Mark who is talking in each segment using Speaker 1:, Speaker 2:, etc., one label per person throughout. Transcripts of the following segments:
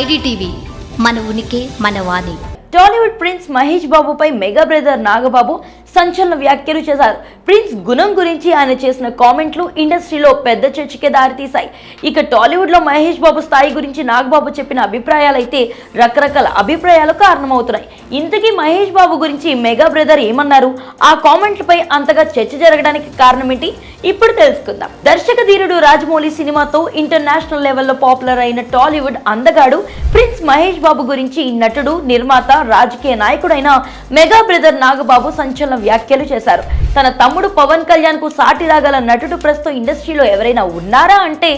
Speaker 1: IDTV మన ఉనికి మన వాణి.
Speaker 2: టాలీవుడ్ ప్రిన్స్ మహేష్ బాబుపై మెగా బ్రదర్ నాగబాబు సంచలన వ్యాఖ్యలు చేశారు. ప్రిన్స్ గుణం గురించి ఆయన చేసిన కామెంట్లు ఇండస్ట్రీలో పెద్ద చర్చకే దారితీశాయి. ఇక టాలీవుడ్లో మహేష్ బాబు స్థాయి గురించి నాగబాబు చెప్పిన అభిప్రాయాలు అయితే రకరకాల అభిప్రాయాలు కారణమవుతున్నాయి. ఇంతకీ మహేష్ బాబు గురించి మెగా బ్రదర్ ఏమన్నారు? ఆ కామెంట్లపై అంతగా చర్చ జరగడానికి కారణం ఏంటి ఇప్పుడు తెలుసుకుందాం. దర్శక ధీరుడు రాజమౌళి సినిమాతో ఇంటర్నేషనల్ లెవెల్లో పాపులర్ అయిన టాలీవుడ్ అందగాడు ప్రిన్స్ మహేష్ బాబు గురించి నటుడు నిర్మాత రాజకీయ నాయకుడైన మెగా బ్రదర్ నాగబాబు సంచలన వ్యాఖ్యలు చేశారు. తన తమ్ముడు పవన్ కళ్యాణ్కు సాటి రాగల నటుడు ప్రస్తుతం ఇండస్ట్రీలో ఎవరైనా ఉన్నారా అంటే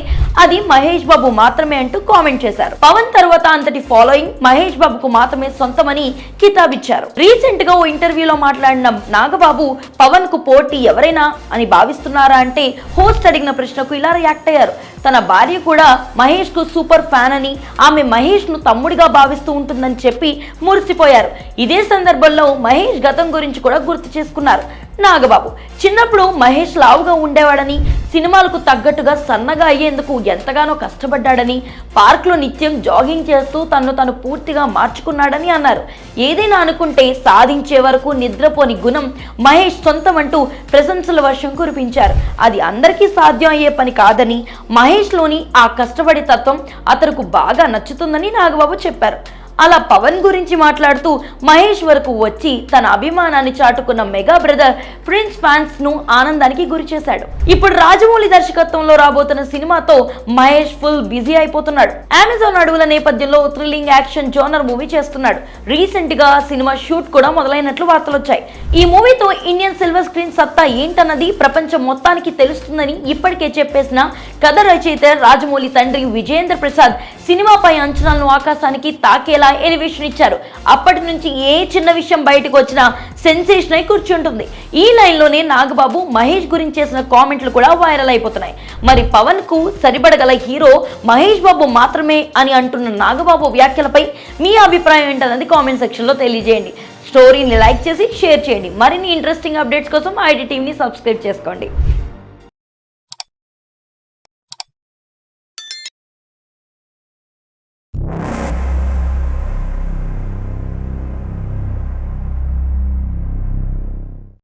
Speaker 2: అది మహేష్ బాబు మాత్రమే అంటూ కామెంట్ చేశారు. పవన్ తర్వాత అంతటి ఫాలోయింగ్ మహేష్ బాబుకు మాత్రమే సొంతమని కితాబిచ్చారు. రీసెంట్గా ఓ ఇంటర్వ్యూలో మాట్లాడిన నాగబాబు పవన్కు పోటీ ఎవరైనా అని భావిస్తున్నారా అంటే హోస్ట్ అడిగిన ప్రశ్నకు ఇలా రియాక్ట్ అయ్యారు. తన భార్య కూడా మహేష్కు సూపర్ ఫ్యాన్ అని ఆమె మహేష్ను తమ్ముడిగా భావిస్తూ ఉంటుందని చెప్పి మురిసిపోయారు. ఇదే సందర్భంలో మహేష్ గతం గురించి కూడా గుర్తు చేసుకున్నారు. నాగబాబు చిన్నప్పుడు మహేష్ లావుగా ఉండేవాడని సినిమాలకు తగ్గట్టుగా సన్నగా అయ్యేందుకు ఎంతగానో కష్టపడ్డాడని పార్క్లో నిత్యం జాగింగ్ చేస్తూ తను తను పూర్తిగా మార్చుకున్నాడని అన్నారు. ఏదైనా అనుకుంటే సాధించే వరకు నిద్రపోని గుణం మహేష్ సొంతమంటూ ప్రశంసల వర్షం కురిపించారు. అది అందరికీ సాధ్యం అయ్యే పని కాదని మహేష్లోని ఆ కష్టపడే తత్వం అతనికి బాగా నచ్చుతుందని నాగబాబు చెప్పారు. అలా పవన్ గురించి మాట్లాడుతూ మహేష్ వరకు వచ్చి తన అభిమానాన్ని చాటుకున్న మెగా బ్రదర్ ప్రిన్స్ ఫ్యాన్స్ను ఆనందానికి గురి చేశాడు. ఇప్పుడు రాజమౌళి దర్శకత్వంలో రాబోతున్న సినిమాతో మహేష్ ఫుల్ బిజీ అయిపోతున్నాడు. అమెజాన్ అడవుల నేపథ్యంలో థ్రిల్లింగ్ యాక్షన్ జోనర్ మూవీ చేస్తున్నాడు. రీసెంట్గా సినిమా షూట్ కూడా మొదలైనట్లు వార్తలు వచ్చాయి ఈ మూవీతో ఇండియన్ సిల్వర్ స్క్రీన్ సత్తా ఏంటన్నది ప్రపంచం మొత్తానికి తెలుస్తుందని ఇప్పటికే చెప్పేసిన కథ రచయిత రాజమౌళి తండ్రి విజయేంద్ర ప్రసాద్ సినిమాపై అంచనాలను ఆకాశానికి తాకేలా ఎలివేషన్ ఇచ్చారు. అప్పటి నుంచి ఏ చిన్న విషయం బయటకు వచ్చినా సెన్సేషన్ అయి కూర్చుంటుంది. ఈ లైన్లోనే నాగబాబు మహేష్ గురించి చేసిన కామెంట్లు కూడా వైరల్ అయిపోతున్నాయి. మరి పవన్కు సరిపడగల హీరో మహేష్ బాబు మాత్రమే అని అంటున్న నాగబాబు వ్యాఖ్యలపై మీ అభిప్రాయం ఏంటన్నది కామెంట్ సెక్షన్లో తెలియజేయండి. స్టోరీని లైక్ చేసి షేర్ చేయండి. మరిన్ని ఇంట్రెస్టింగ్ అప్డేట్స్ కోసం ఐడి టీవీని సబ్స్క్రైబ్ చేసుకోండి.